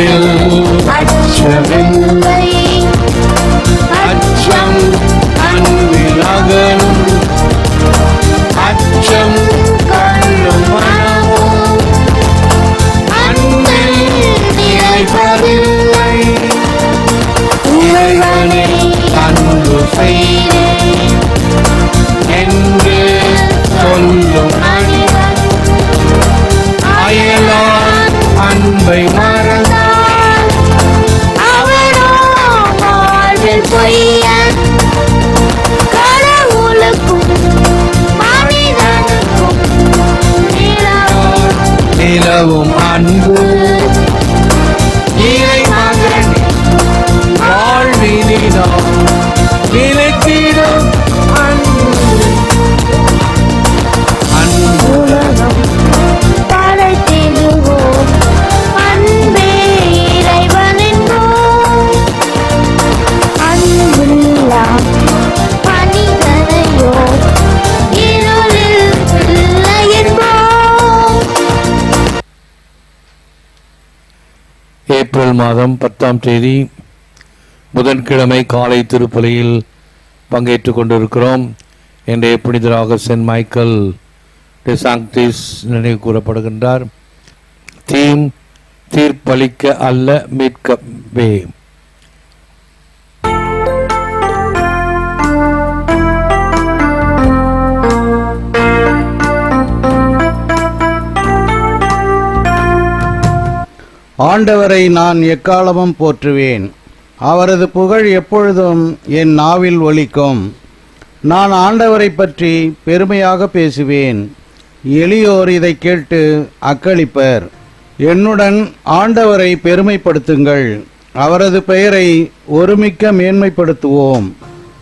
Chevy. Chevy. April மாதம் பத்தாம் தேதி புதன்கிழமை காலை திருப்பலியில் பங்கேற்று கொண்டிருக்கிறோம். இன்றைய புனிதராக சென்ட் மைக்கேல் டிசாங்டிஸ் நினைவு கூறப்படுகின்றார். தீம் தீர்ப்பளிக்க அல்ல மீட்கவே. ஆண்டவரை நான் எக்காலமும் போற்றுவேன். அவரது புகழ் எப்பொழுதும் என் நாவில் ஒலிக்கும். நான் ஆண்டவரை பற்றி பெருமையாக பேசுவேன். எளியோர் இதை கேட்டு அக்களிப்பர். என்னுடன் ஆண்டவரை பெருமைப்படுத்துங்கள். அவரது பெயரை ஒருமிக்க மேன்மைப்படுத்துவோம்.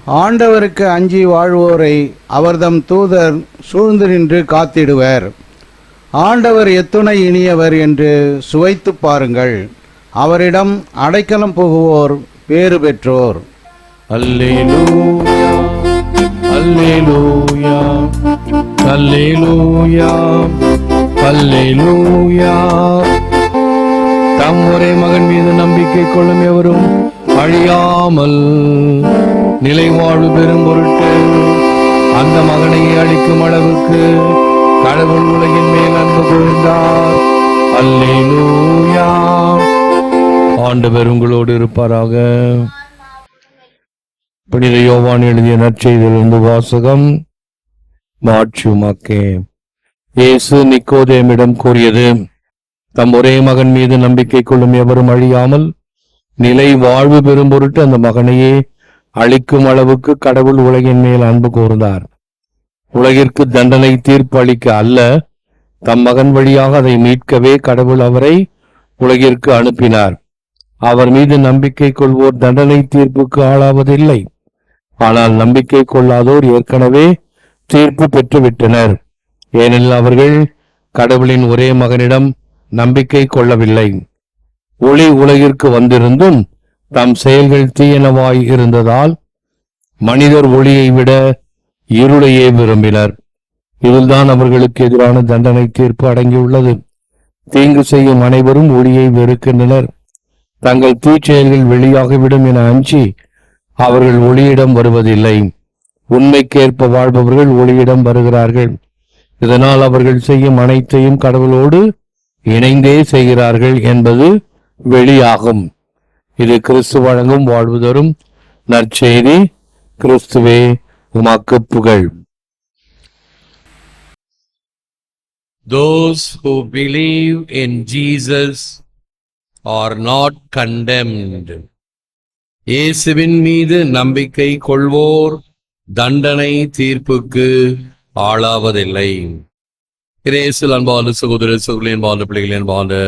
ஆண்டவருக்கு அஞ்சி வாழ்வோரை அவர்தம் தூதர் சூழ்ந்து நின்று காத்திடுவர். ஆண்டவர் எத்துணை இனியவர் என்று சுவைத்துப் பாருங்கள். அவரிடம் அடைக்கலம் புகுவோர் பேறு பெற்றோர். அல்லேலூயா அல்லேலூயா அல்லேலூயா அல்லேலூயா. தம் ஒரே மகன் மீது நம்பிக்கை கொள்ளும் எவரும் அழியாமல் நிலை வாழ்வு பெறும் பொருட்டு அந்த மகனை அளிக்கும் அளவுக்கு கடவுள் உலகின் மேல் அன்பு கூர்ந்தார் அல்லேலூயா. ஆண்டவர் உங்களோடு இருப்பாராக. புனித யோவான் எழுதிய நற்செய்தியிலிருந்து வாசகம். மாட்சியுமாக்கே. இயேசு நிக்கோதேமிடம் கூறியது தம் ஒரே மகன் மீது நம்பிக்கை கொள்ளும் எவரும் அழியாமல் நிலை வாழ்வு பெறும் பொருட்டு அந்த மகனையே அழிக்கும் அளவுக்கு கடவுள் உலகின் மேல் அன்பு கூர்ந்தார். உலகிற்கு தண்டனை தீர்ப்பு அளிக்க அல்ல தம் மகன் வழியாக அதை மீட்கவே கடவுள் அவரை உலகிற்கு அனுப்பினார். அவர் மீது நம்பிக்கை கொள்வோர் தண்டனை தீர்ப்புக்கு ஆளாவதில்லை. ஆனால் நம்பிக்கை கொள்ளாதோர் ஏற்கனவே தீர்ப்பு பெற்றுவிட்டனர். ஏனெனில் அவர்கள் கடவுளின் ஒரே மகனிடம் நம்பிக்கை கொள்ளவில்லை. ஒளி உலகிற்கு வந்திருந்தும் தம் செயல்கள் தீயனவாய் இருந்ததால் மனிதர் ஒளியை விட இருளையே விரும்பினர். இதில்தான் அவர்களுக்கு எதிரான தண்டனை தீர்ப்பு அடங்கியுள்ளது. தீங்கு செய்யும் அனைவரும் ஒளியை வெறுக்கின்றனர். தங்கள் தீச்செயல்கள் வெளியாகிவிடும் என அஞ்சி அவர்கள் ஒளியிடம் வருவதில்லை. உண்மைக்கேற்ப வாழ்பவர்கள் ஒளியிடம் வருகிறார்கள். இதனால் அவர்கள் செய்யும் அனைத்தையும் கடவுளோடு இணைந்தே செய்கிறார்கள் என்பது வெளியாகும். இது கிறிஸ்து வழங்கும் வாழ்வு தரும் நற்செய்தி. கிறிஸ்துவே உமாக்கு புகழ். Those who believe in Jesus are not condemned. இயேசுவின் மீது நம்பிக்கை கொள்வோர் தண்டனை தீர்ப்புக்கு ஆளாவதில்லை. இயேசுவில் அன்பான சகோதர சகோதரி அன்பான பிள்ளைகள் அன்பான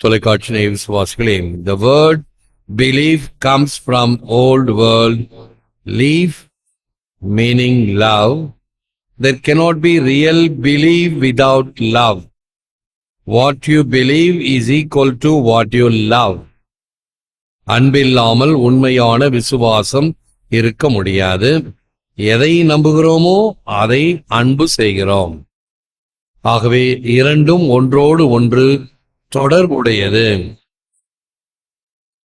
தொலைக்காட்சி நேய விசுவாசிகளே the word believe comes from old world leave meaning love there cannot be real belief without love. What you believe is equal to what you love. அன்பில்லாமல் உண்மையான விசுவாசம் இருக்க முடியாது. எதை நம்புகிறோமோ அதை அன்பு செய்கிறோம். ஆகவே இரண்டும் ஒன்றோடு ஒன்று தொடர்புடையது.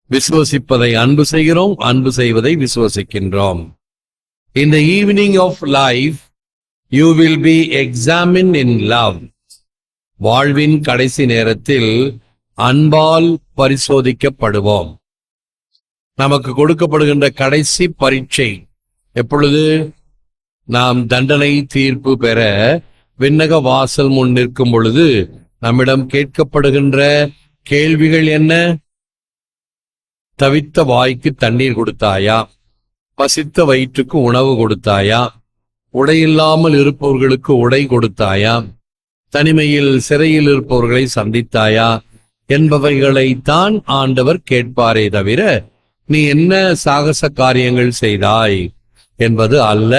விசுவசிப்பதை அன்பு செய்கிறோம் அன்பு செய்வதை விசுவசிக்கின்றோம். In the evening of life, you will be examined in love. வாழ்வின் கடைசி நேரத்தில் அன்பால் பரிசோதிக்கப்படுவோம். நமக்கு கொடுக்கப்படுகின்ற கடைசி பரீட்சை எப்பொழுது? நாம் தண்டனை தீர்ப்பு பெற விண்ணக வாசல் முன் நிற்கும் பொழுது நம்மிடம் கேட்கப்படுகின்ற கேள்விகள் என்ன? தவித்த வாய்க்கு தண்ணீர் கொடுத்தாயா? பசித்த வயிற்றுக்கு உணவு கொடுத்தாயா? உடையில்லாமல் இருப்பவர்களுக்கு உடை கொடுத்தாயா? தனிமையில் சிறையில் இருப்பவர்களை சந்தித்தாயா? என்பவைகளைத்தான் ஆண்டவர் கேட்பாரே தவிர நீ என்ன சாகச காரியங்கள் செய்தாய் என்பது அல்ல.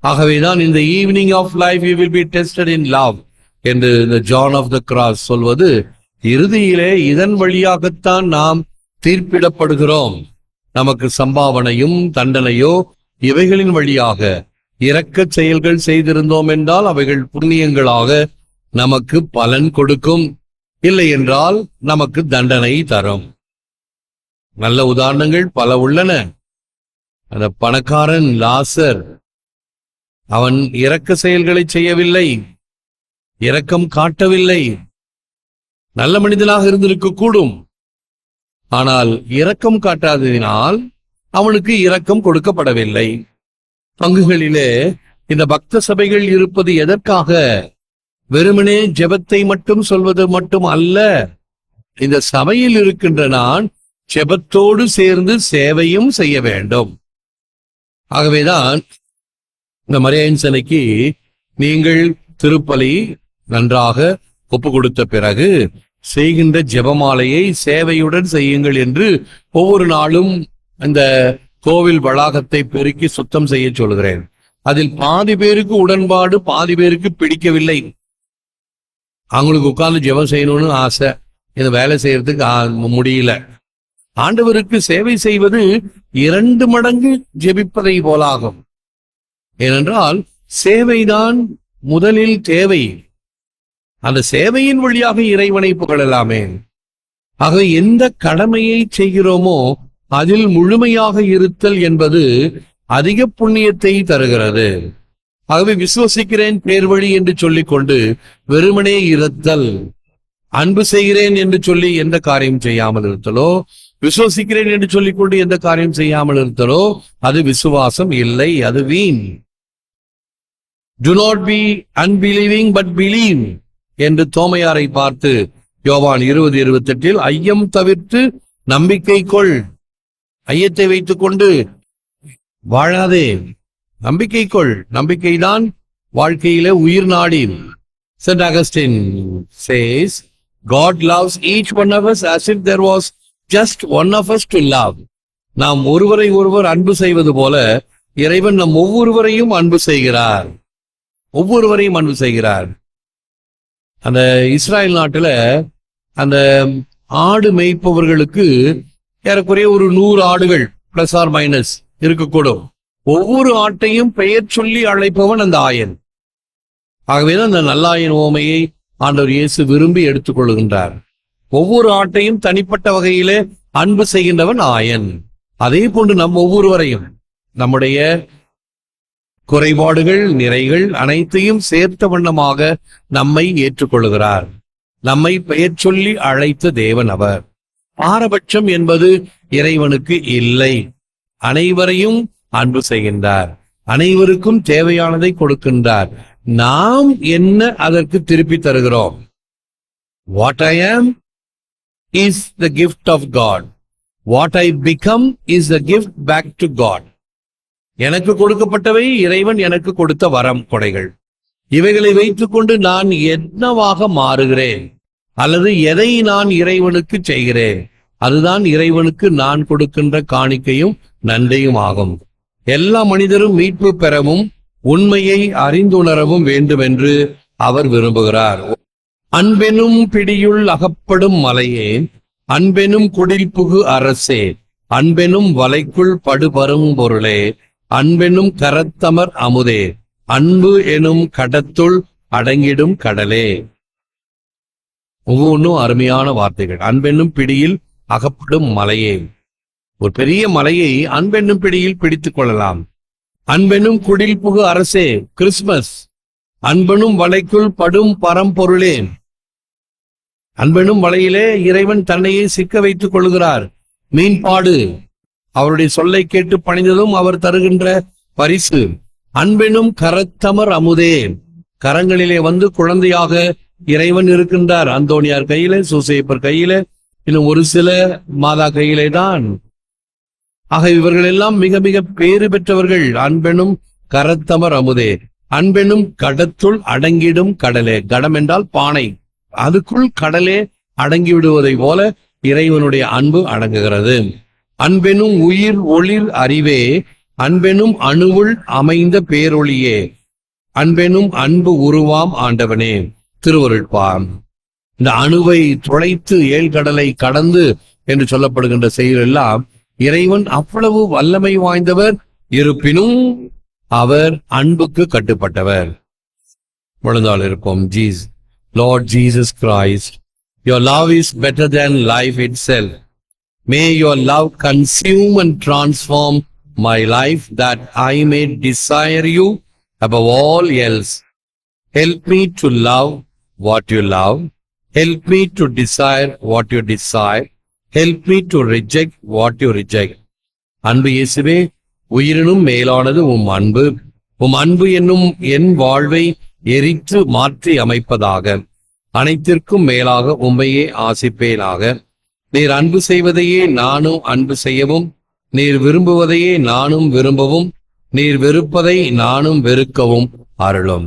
ஆகவேதான் இந்த evening of life you will be tested in love என்று இந்த ஜான் ஆஃப் த கிராஸ் சொல்வது இறுதியிலே இதன் வழியாகத்தான் நாம் தீர்ப்பிடப்படுகிறோம். நமக்கு சம்பாவனையும் தண்டனையோ இவைகளின் வழியாக இரக்க செயல்கள் செய்திருந்தோம் என்றால் அவைகள் புண்ணியங்களாக நமக்கு பலன் கொடுக்கும். இல்லை என்றால் நமக்கு தண்டனை தரும். நல்ல உதாரணங்கள் பல உள்ளன. அந்த பணக்காரன் லாசர் அவன் இரக்க செயல்களை செய்யவில்லை. இரக்கம் காட்டவில்லை. நல்ல மனிதனாக இருந்திருக்க கூடும் ஆனால் இரக்கம் காட்டாததினால் அவனுக்கு இரக்கம் கொடுக்கப்படவில்லை. பங்குகளிலே இந்த பக்த சபைகள் இருப்பது எதற்காக? வெறுமனே ஜெபத்தை மட்டும் சொல்வது மட்டும் அல்ல. இந்த சபையில் இருக்கின்ற நான் ஜெபத்தோடு சேர்ந்து சேவையும் செய்ய வேண்டும். ஆகவேதான் இந்த மரியாயின் நீங்கள் திருப்பலி நன்றாக ஒப்பு கொடுத்த பிறகு செய்கின்ற ஜெபமாலையை சேவையுடன் செய்யுங்கள் என்று ஒவ்வொரு நாளும் அந்த கோவில் வளாகத்தை பெருக்கி சுத்தம் செய்ய சொல்கிறேன். அதில் பாதி பேருக்கு உடன்பாடு பாதி பேருக்கு பிடிக்கவில்லை. அவங்களுக்கு உட்கார்ந்து ஜெபம் செய்யணும்னு ஆசை. இந்த வேலை செய்யறதுக்கு முடியல. ஆண்டவருக்கு சேவை செய்வது இரண்டு மடங்கு ஜெபிப்பதை போலாகும். ஏனென்றால் சேவைதான் முதலில் தேவை. அந்த சேவையின் வழியாக இறைவனை புகழலாமே. ஆக எந்த கடமையை செய்கிறோமோ அதில் முழுமையாக இருத்தல் என்பது அதிக புண்ணியத்தை தருகிறது. ஆகவே விசுவசிக்கிறேன் பேர் வழி என்று சொல்லிக்கொண்டு வெறுமனே இருத்தல் அன்பு செய்கிறேன் என்று சொல்லி எந்த காரியம் செய்யாமல் இருத்தலோ விசுவசிக்கிறேன் என்று சொல்லிக்கொண்டு எந்த காரியம் செய்யாமல் இருத்தலோ அது விசுவாசம் இல்லை அது வீண். Do not be unbelieving but believe என்று தோமையாரை பார்த்து யோவான் இருபது இருபத்தெட்டில் ஐயம் தவிர்த்து நம்பிக்கை கொள். ஐயத்தை வைத்துக்கொண்டு வாழாதே. நம்பிக்கை கொள். நம்பிக்கைதான் வாழ்க்கையிலே உயிர் நாடி Saint Augustine says God loves each one of us as if there was just one of us to நாம் ஒருவரை ஒருவர் அன்பு செய்வது போல இறைவன் நம் ஒவ்வொருவரையும் அன்பு செய்கிறார். ஒவ்வொருவரையும் அன்பு செய்கிறார். அந்த இஸ்ராயல் நாட்டுல அந்த ஆடு மேய்ப்பவர்களுக்கு ஏறக்குறைய ஒரு நூறு ஆடுகள் பிளஸ் ஆர் மைனஸ் இருக்கக்கூடும். ஒவ்வொரு ஆட்டையும் பெயர் சொல்லி அழைப்பவன் அந்த ஆயன். ஆகவேதான் அந்த நல்லாயன் ஓமையை ஆண்டவர் இயேசு விரும்பி எடுத்துக்கொள்கின்றார் ஒவ்வொரு ஆட்டையும் தனிப்பட்ட வகையிலே அன்பு செய்கின்றவன் ஆயன். அதே போன்று நம் ஒவ்வொருவரையும் நம்முடைய குறைபாடுகள் நிறைகள் அனைத்தையும் சேர்த்த வண்ணமாக நம்மை ஏற்றுக்கொள்கிறார். நம்மை பெயர் சொல்லி அழைத்த தேவன் அவர். பாரபட்சம் என்பது இறைவனுக்கு இல்லை. அனைவரையும் அன்பு செய்கின்றார். அனைவருக்கும் தேவையானதை கொடுக்கின்றார். நாம் என்ன அதற்கு திருப்பி தருகிறோம்? What I am is the gift of God what I become is the gift back to God எனக்கு கொடுக்கப்பட்டவை இறைவன் எனக்கு கொடுத்த வரம் கொடைகள். இவைகளை வைத்துக்கொண்டு நான் என்னவாக மாறுகிறேன்? அல்லது எதை நான் இறைவனுக்கு செய்கிறேன்? அதுதான் இறைவனுக்கு நான் கொடுக்கின்ற காணிக்கையும் நன்றியும் ஆகும். எல்லா மனிதரும் மீட்பு பெறவும் உண்மையை அறிந்துணரவும் வேண்டும் என்று அவர் விரும்புகிறார். அன்பெனும் பிடியுள் அகப்படும் மலையே அன்பெனும் குடில் புகு அரசே அன்பெனும் வலைக்குள் படுபரும் பொருளே அன்பெனும் கரத்தமர் அமுதே அன்பு எனும் கடத்துள் அடங்கிடும் கடலே. ஒவ்வொன்றும் அருமையான வார்த்தைகள். அன்பென்னும் பிடியில் அகப்படும் மலையே. ஒரு பெரிய மலையை அன்பென்னும் பிடியில் பிடித்துக் கொள்ளலாம். அன்பெனும் குடில் புகு அரசே கிறிஸ்மஸ் அன்பனும் வலைக்குள் படும் பரம்பொருளே அன்பெனும் வலையிலே இறைவன் தன்னையே சிக்க வைத்துக் கொள்கிறார் மீன்பாடு. அவருடைய சொல்லை கேட்டு பணிந்ததும் அவர் தருகின்ற பரிசு. அன்பெனும் கரத்தமர் அமுதே. கரங்களிலே வந்து குழந்தையாக இறைவன் இருக்கின்றார். அந்தோணியார் கையில சூசையப்பர் கையில இன்னும் ஒரு சில மாதா கையிலே தான். ஆக இவர்கள் எல்லாம் மிக மிக பேறு பெற்றவர்கள். அன்பெனும் கரத்தமர் அமுதே. அன்பெனும் கடத்துள் அடங்கிடும் கடலே. கடம் என்றால் பானை. அதுக்குள் கடலே அடங்கி விடுவதை போல இறைவனுடைய அன்பு அடங்குகிறது. அன்பெனும் உயிர் ஒளிர் அறிவே அன்பெனும் அணுவுள் அமைந்த பேரொளியே. அன்பெனும் அன்பு உருவாம் ஆண்டவனே திருவருட்பாம் இந்த அணுவை துளைத்து ஏழ்கடலை கடந்து என்று சொல்லப்படுகின்ற செயல் எல்லாம் இறைவன் அவ்வளவு வல்லமை வாய்ந்தவர் இருப்பினும் அவர் அன்புக்கு கட்டுப்பட்டவர். முழுந்தால் இருப்போம் ஜீஸ் Lord Jesus Christ your love is better than life itself may your love consume and transform my life that I may desire you above all else Help me to love what you love. Help me to desire what you desire. Help me to reject what you reject. அன்பு இயேசுவே உயிரினும் மேலானது உம் அன்பு உம் அன்பு என்னும் என் வாழ்வை எரித்து மாற்றி அமைப்பதாக அனைத்திற்கும் மேலாக உம்மையே ஆசிப்பேனாக நீர் அன்பு செய்வதையே நானும் அன்பு செய்யவும் நீர் விரும்புவதையே நானும் விரும்பவும் நீர் வெறுப்பதை நானும் வெறுக்கவும் அருளும்.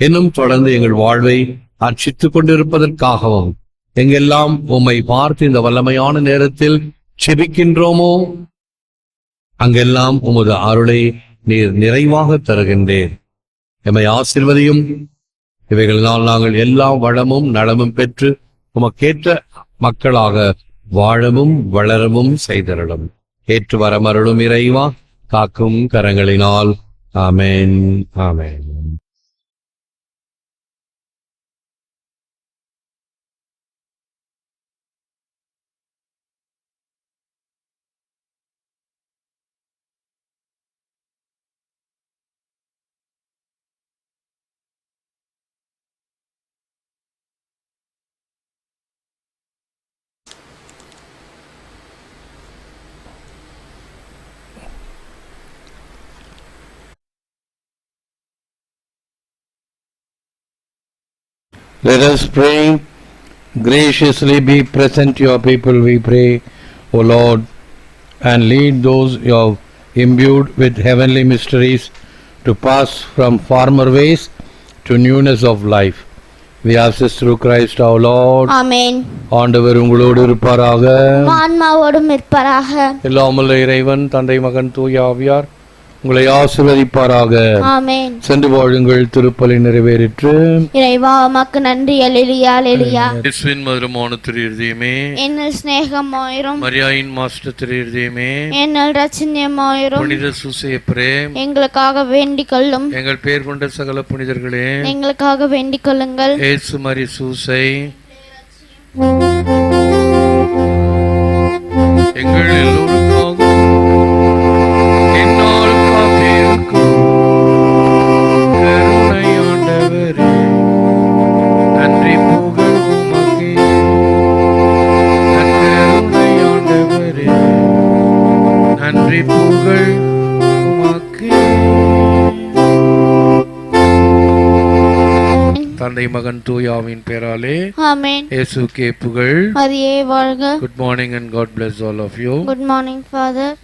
இன்னும் தொடர்ந்து எங்கள் வாழ்வை அர்ச்சித்துக் கொண்டிருப்பதற்காகவும் எங்கெல்லாம் உம்மை பார்த்து இந்த வல்லமையான நேரத்தில் செபிக்கின்றோமோ அங்கெல்லாம் உமது அருளை நீர் நிறைவாக தருகின்றேன். எம்மை ஆசிர்வதியும் இவைகளினால் நாங்கள் எல்லா வளமும் நலமும் பெற்று உமக்கேற்ற மக்களாக வாழவும் வளரவும் செய்தருளும். ஏற்று வரமருளும் இறைவா காக்கும் கரங்களினால். ஆமேன் ஆமேன். Let us pray. Graciously be present to your people, we pray, O Lord, and lead those you have imbued with heavenly mysteries to pass from former ways to newness of life. We ask this through Christ our Lord. ஆமென் ஆண்டவர் உங்களோடு இருப்பாராக ஆன்மாவோடும் இருப்பாராக எல்லாமல்ல இறைவன் தந்தை மகன் தூய ஆவியார் உங்களை ஆசிர்வதிப்பாராக. ஆமென். சென்று வாழுங்கள் திருப்பலி நிறைவேறிற்று. இறைவா உமக்கு நன்றி எலியா எலியா இயேசுவின் மதுரமான திரு இருதயமே என்னில் சிநேகமாயிரும். மரியாயின் மாஸ்டர் திரு இருதயமே என்னில் ரச்சன்யமாயிரும் புனித சுசேப்பரே. எங்களுக்காக வேண்டிக் கொள்ளும். எங்கள் பேர் கொண்ட சகல புனிதர்களே. எங்களுக்காக வேண்டிக் கொள்ளுங்கள். ஏசு மரி சூசை. எங்கள் தந்தை மகன் தூயாவின் பேராலே ஆமென். இயேசுக்கே புகழ். மதியே வாழ்க. Good morning and God bless all of you. Good morning father